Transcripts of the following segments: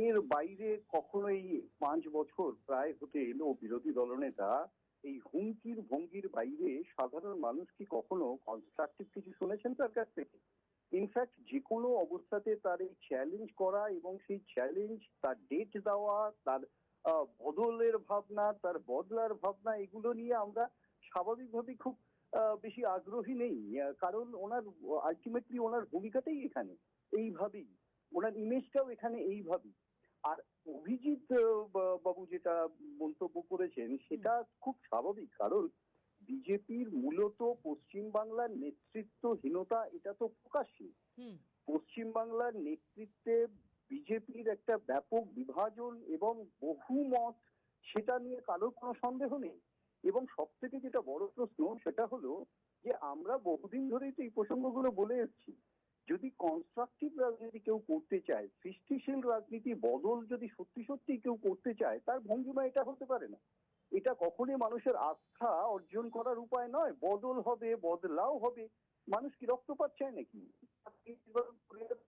এর বাইরে কখনোই পাঁচ বছর প্রায় হতে এলো বিরোধী দলনেতা। এই হুমকির ভঙ্গির বাইরে সাধারণ মানুষ কি কখনো কনস্ট্রাকটিভ কিছু শুনেছেন তার কাছ থেকে? ইনফ্যাক্ট যে কোনো অবস্থাতে তার এই চ্যালেঞ্জ করা এবং সেই চ্যালেঞ্জ তার ডেট দেওয়া, তার বদলের ভাবনা, তার বদলার ভাবনা, এগুলো নিয়ে আমরা স্বাভাবিকভাবে খুব বেশি আগ্রহী নেই। কারণ ওনার আলটিমেটলি ওনার ভূমিকাটাই এখানে। এইভাবেই। ওনার ইমেজটাও এখানে এইভাবেই। আর অভিজিৎ বাবু যেটা মন্তব্য করেছেন সেটা খুব স্বাভাবিক। কারণ বিজেপির মূলত পশ্চিমবাংলার নেতৃত্বহীনতা এটা তো প্রকাশ্যই হুম। পশ্চিমবাংলার নেতৃত্বে বিজেপির একটা ব্যাপক বিভাজন এবং বহুমত সেটা নিয়ে কারোর কোনো সন্দেহ নেই। এবং সব থেকে যেটা বড় প্রশ্ন সেটা হলো যে আমরা বহুদিন ধরেই তো এই প্রসঙ্গগুলো বলে এসেছি। যদি কনস্ট্রাকটিভ রাজনীতি কেউ করতে চায়, সৃষ্টিশীল রাজনীতি বদল যদি সত্যি সত্যি কেউ করতে চায়, তার ভঙ্গিমা এটা হতে পারে না। এটা কখনোই মানুষের আস্থা অর্জন করার উপায় নয়। বদল হবে, বদলাও হবে। মানুষ কি রক্তপাত চায় নাকি?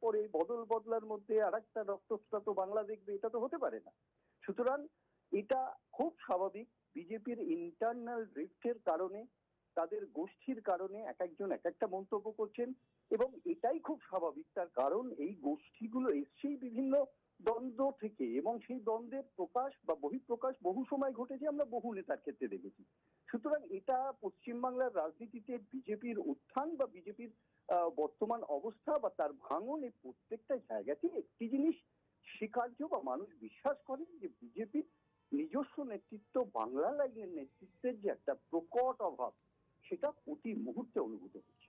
পরে বদল বদলার মধ্যে আর একটা রক্তস্রাত বাংলা দেখবে, এটা তো হতে পারে না। সুতরাং এটা খুব স্বাভাবিক। বিজেপির ইন্টারনাল ড্রিফটের কারণে তাদের গোষ্ঠীর কারণে এক একজন এক একটা মন্তব্য করছেন এবং এটাই খুব স্বাভাবিক, তার কারণ এই গোষ্ঠীগুলো এসছেই বিভিন্ন দ্বন্দ্ব থেকে এবং সেই দ্বন্দ্বের প্রকাশ বা বহিঃপ্রকাশ বহু সময় ঘটেছে, আমরা বহু নেতার ক্ষেত্রে দেখেছি। সুতরাং এটা পশ্চিমবাংলার রাজনীতিতে বিজেপির উত্থান বা বিজেপির বর্তমান অবস্থা বা তার ভাঙন এই প্রত্যেকটা জায়গাতে একটি জিনিস স্বীকার্য বা মানুষ বিশ্বাস করেন যে বিজেপির নিজস্ব নেতৃত্ব, বাংলা লাইনের নেতৃত্বের যে একটা প্রকট অভাব সেটা প্রতি মুহূর্তে অনুভূত হচ্ছে